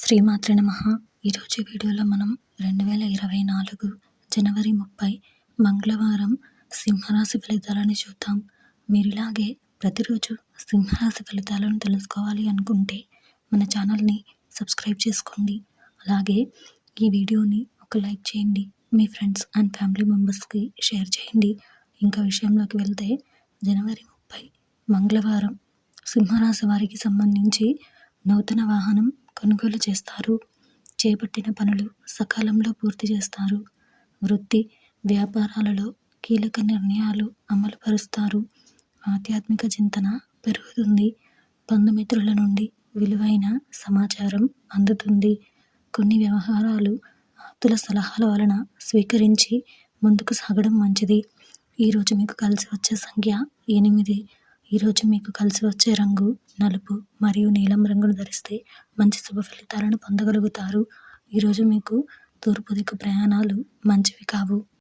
శ్రీమాతృ నమ. ఈరోజు వీడియోలో మనం రెండు వేల ఇరవై నాలుగు జనవరి ముప్పై మంగళవారం సింహరాశి ఫలితాలను చూద్దాం. మీరు ఇలాగే ప్రతిరోజు సింహరాశి ఫలితాలను తెలుసుకోవాలి అనుకుంటే మన ఛానల్ని సబ్స్క్రైబ్ చేసుకోండి. అలాగే ఈ వీడియోని ఒక లైక్ చేయండి. మీ ఫ్రెండ్స్ అండ్ ఫ్యామిలీ మెంబర్స్కి షేర్ చేయండి. ఇంకా విషయంలోకి వెళ్తే జనవరి ముప్పై మంగళవారం సింహరాశి వారికి సంబంధించి నూతన వాహనం కొనుగోలు చేస్తారు. చేపట్టిన పనులు సకాలంలో పూర్తి చేస్తారు. వృత్తి వ్యాపారాలలో కీలక నిర్ణయాలు అమలుపరుస్తారు. ఆధ్యాత్మిక చింతన పెరుగుతుంది. బంధుమిత్రుల నుండి విలువైన సమాచారం అందుతుంది. కొన్ని వ్యవహారాలు ఆప్తుల సలహాల వలన స్వీకరించి ముందుకు సాగడం మంచిది. ఈరోజు మీకు కలిసి వచ్చే సంఖ్య ఎనిమిది. ఈరోజు మీకు కలిసి వచ్చే రంగు నలుపు మరియు నీలం రంగును ధరిస్తే మంచి శుభ ఫలితాలను పొందగలుగుతారు. ఈరోజు మీకు తూర్పు దిక్కు ప్రయాణాలు మంచివి కావు.